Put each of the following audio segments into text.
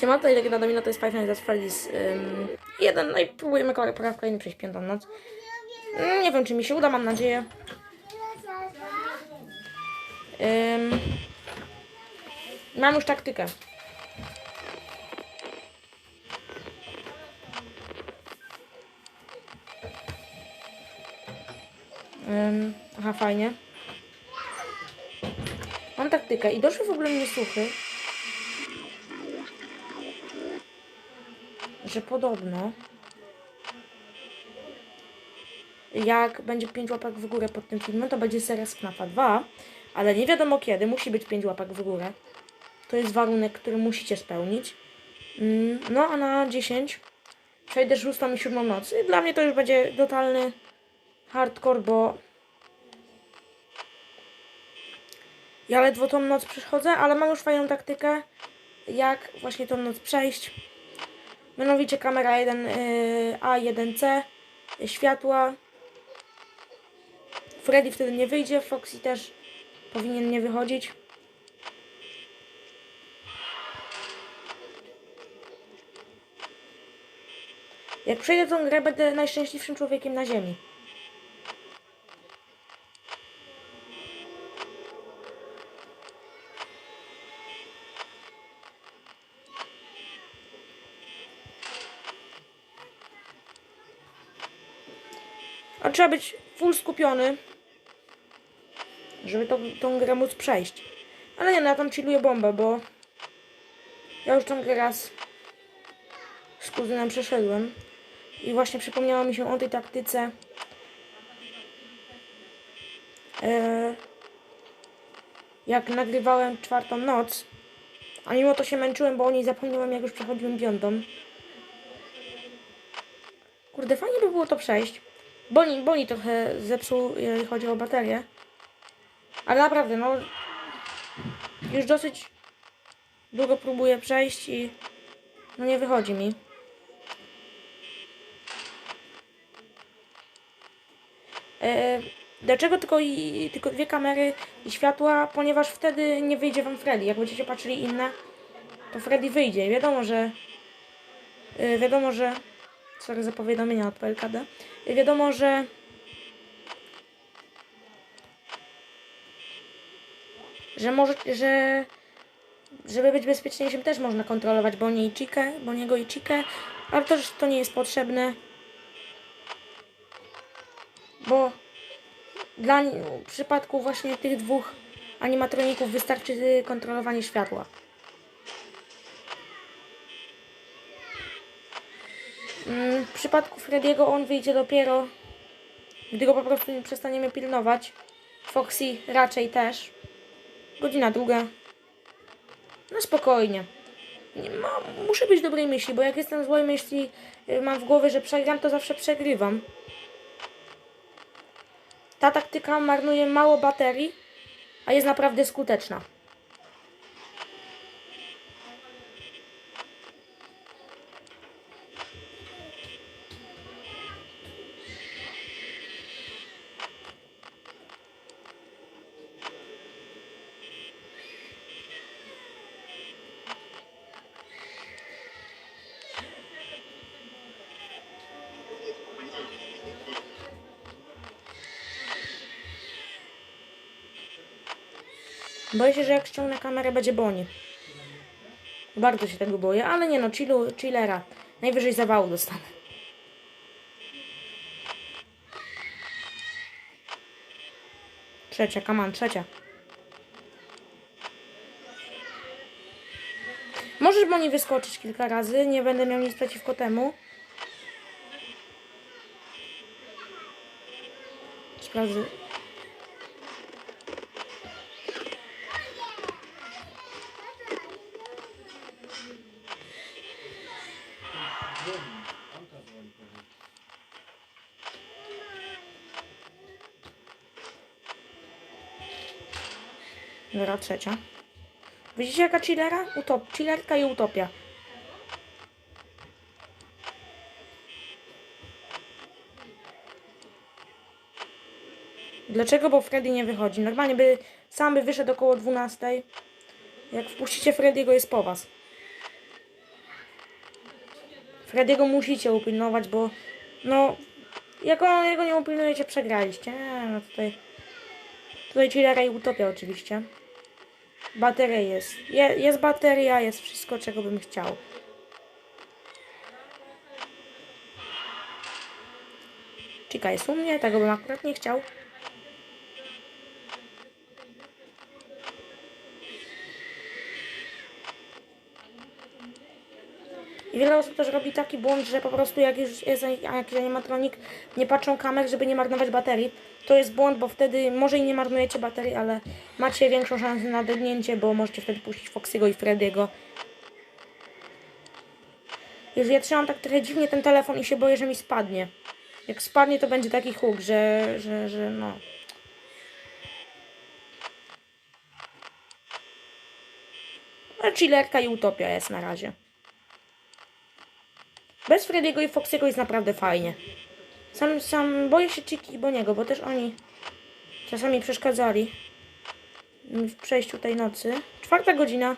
Siema, to ile Domino to jest Five Nights at Freddy's ym, jeden, no i próbujemy po raz kolejny przejść piątą noc. Mm, Nie wiem, czy mi się uda, mam nadzieję. Mam już taktykę. Ym, aha, fajnie. Mam taktykę i doszły w ogóle mnie słuchy, że podobno jak będzie 5 łapek w górę pod tym filmem, to będzie seria z FNAFa 2, ale nie wiadomo kiedy, musi być 5 łapek w górę. To jest warunek, który musicie spełnić. Mm, No a na 10 przejdę szóstą i siódmą noc. I dla mnie to już będzie totalny hardcore, bo ja ledwo tą noc przechodzę, ale mam już fajną taktykę, jak właśnie tą noc przejść. Mianowicie kamera 1A, 1C, y, światła. Freddy wtedy nie wyjdzie, Foxy też powinien nie wychodzić. Jak przejdę tą grę, będę najszczęśliwszym człowiekiem na ziemi. A trzeba być full skupiony, żeby to, tą grę móc przejść. Ale nie, no ja tam chilluję bombę, bo ja już tą grę raz z kuzynem przeszedłem. I właśnie przypomniało mi się o tej taktyce. E, jak nagrywałem czwartą noc, a mimo to się męczyłem, bo o niej zapomniałem, jak już przechodziłem piątą. Kurde, fajnie by było to przejść. Boni, Boni trochę zepsuł, jeżeli chodzi o baterię. Ale naprawdę, no. Już dosyć długo próbuję przejść i no nie wychodzi mi. E, dlaczego tylko, i, tylko dwie kamery i światła? Ponieważ wtedy nie wyjdzie wam Freddy. Jak będziecie patrzyli inne, to Freddy wyjdzie. Wiadomo, że e, wiadomo, że sorry za powiadomienia od PLKD. Wiadomo, że że może, że żeby być bezpieczniejszym też można kontrolować Bonnie i Chikę, Boniego i Chikę, ale też to nie jest potrzebne, bo dla w przypadku właśnie tych dwóch animatroników wystarczy kontrolowanie światła. W przypadku Frediego on wyjdzie dopiero, gdy go po prostu nie przestaniemy pilnować. Foxy raczej też. Godzina druga. No spokojnie. Nie ma, muszę być dobrej myśli, bo jak jestem złej myśli, y, mam w głowie, że przegram, to zawsze przegrywam. Ta taktyka marnuje mało baterii, a jest naprawdę skuteczna. Boję się, że jak ściągnę kamerę, będzie boni. Bardzo się tego boję, ale nie no, chillu, chillera. Najwyżej zawału dostanę. Trzecia, kaman, trzecia. Możesz boni wyskoczyć kilka razy, nie będę miał nic przeciwko temu. Sprawdzę. Dobra, trzecia. Widzicie jaka chillera? Utop chillerka i utopia. Dlaczego? Bo Freddy nie wychodzi. Normalnie by sam by wyszedł około 12. Jak wpuścicie Freddy'ego jest po was. Frediego musicie upilnować, bo no, jak on, jego nie upilnujecie, przegraliście. Nie, no tutaj, tutaj chillera i utopia oczywiście. Bateria jest. Je, jest bateria, jest wszystko, czego bym chciał. Chica jest u mnie, tego bym akurat nie chciał. I wiele osób też robi taki błąd, że po prostu jak już jest jakiś animatronik, nie patrzą kamer, żeby nie marnować baterii. To jest błąd, bo wtedy może i nie marnujecie baterii, ale macie większą szansę na dednięcie, bo możecie wtedy puścić Foxy'ego i Freddy'ego. Jezu, ja trzymam tak trochę dziwnie ten telefon i się boję, że mi spadnie. Jak spadnie, to będzie taki huk, że, że, że. No, chillerka i utopia jest na razie. Bez Frediego i Foxy'ego jest naprawdę fajnie. Sam, sam boję się Chiki i Boniego, bo też oni czasami przeszkadzali w przejściu tej nocy. Czwarta godzina.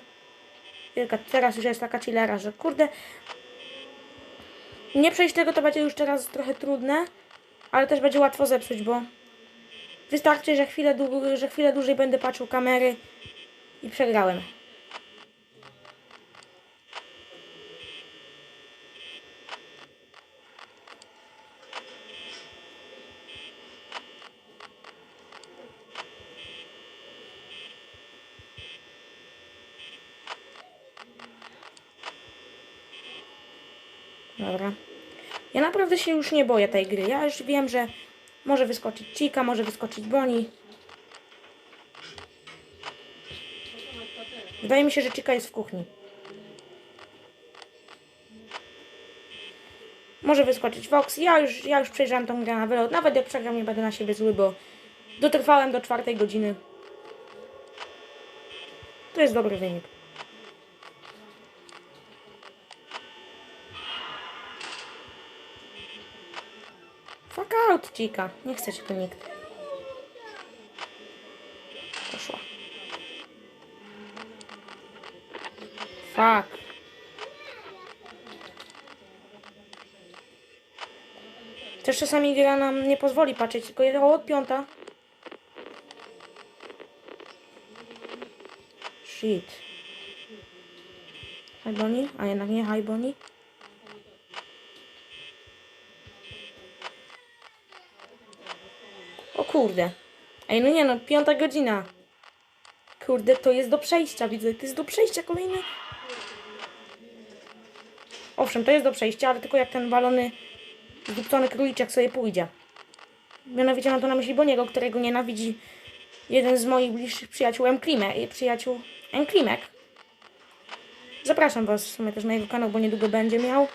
Wielka, teraz już jest taka chillera, że kurde. Nie przejść tego to będzie już teraz trochę trudne, ale też będzie łatwo zepsuć, bo wystarczy, że chwilę, dłu- że chwilę dłużej będę patrzył kamery i przegrałem. Dobra. Ja naprawdę się już nie boję tej gry. Ja już wiem, że może wyskoczyć Chica, może wyskoczyć Bonnie. Wydaje mi się, że Chica jest w kuchni. Może wyskoczyć Fox. Ja już, ja już przejrzałem tą grę na wylot. Nawet jak przegram, nie będę na siebie zły, bo dotrwałem do czwartej godziny. To jest dobry wynik. Fuck out, Chica. Nie chce ci tu nikt. Poszła. Fuck. Też czasami gra nam nie pozwoli patrzeć, tylko jest od piąta. Shit. Hi Bonnie? A jednak nie Hi Bonnie. Kurde. Ej, no nie no, piąta godzina. Kurde, to jest do przejścia, widzę. To jest do przejścia kolejny. Owszem, to jest do przejścia, ale tylko jak ten walony zdupcony króliczek sobie pójdzie. Mianowicie mam to na myśli Boniego, którego nienawidzi jeden z moich bliższych przyjaciół Mklimek. Przyjaciół Mklimek. Zapraszam Was w sumie też na jego kanał, bo niedługo będzie miał.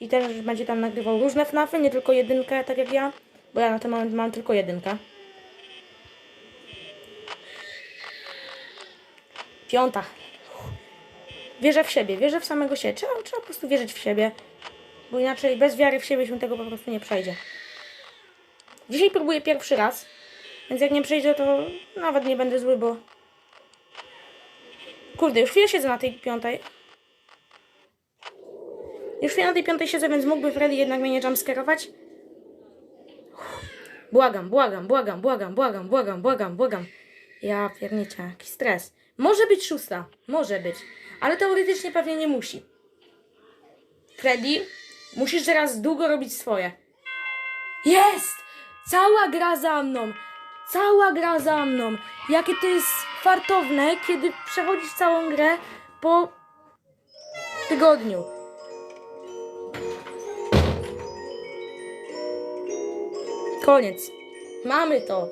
I też będzie tam nagrywał różne FNAFy, nie tylko jedynkę, tak jak ja. Bo ja na ten moment mam tylko jedynkę. Piąta. Wierzę w siebie, wierzę w samego siebie. Trzeba, trzeba po prostu wierzyć w siebie. Bo inaczej bez wiary w siebie się tego po prostu nie przejdzie. Dzisiaj próbuję pierwszy raz. Więc jak nie przejdzie, to nawet nie będę zły, bo... Kurde, już chwilę siedzę na tej piątej. Już chwilę na tej piątej siedzę, więc mógłby Freddy jednak mnie nie jumpscarować. Błagam, błagam, błagam, błagam, błagam, błagam, błagam, błagam. Ja pierniczę, jaki stres. Może być szósta, może być, ale teoretycznie pewnie nie musi. Freddy, musisz teraz długo robić swoje. Jest! Cała gra za mną! Cała gra za mną! Jakie to jest fartowne, kiedy przechodzisz całą grę po tygodniu. Koniec. Mamy to.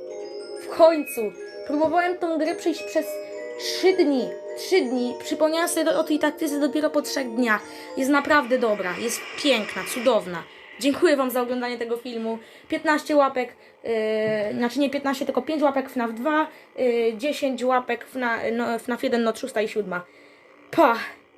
W końcu. Próbowałem tą grę przejść przez 3 dni. 3 dni. Przypomniałam sobie o tej taktyce dopiero po 3 dniach. Jest naprawdę dobra. Jest piękna, cudowna. Dziękuję Wam za oglądanie tego filmu. 15 łapek, yy, znaczy nie 15, tylko 5 łapek FNAF 2, yy, 10 łapek FNAF, no, FNAF 1, no 6 i 7. Pa!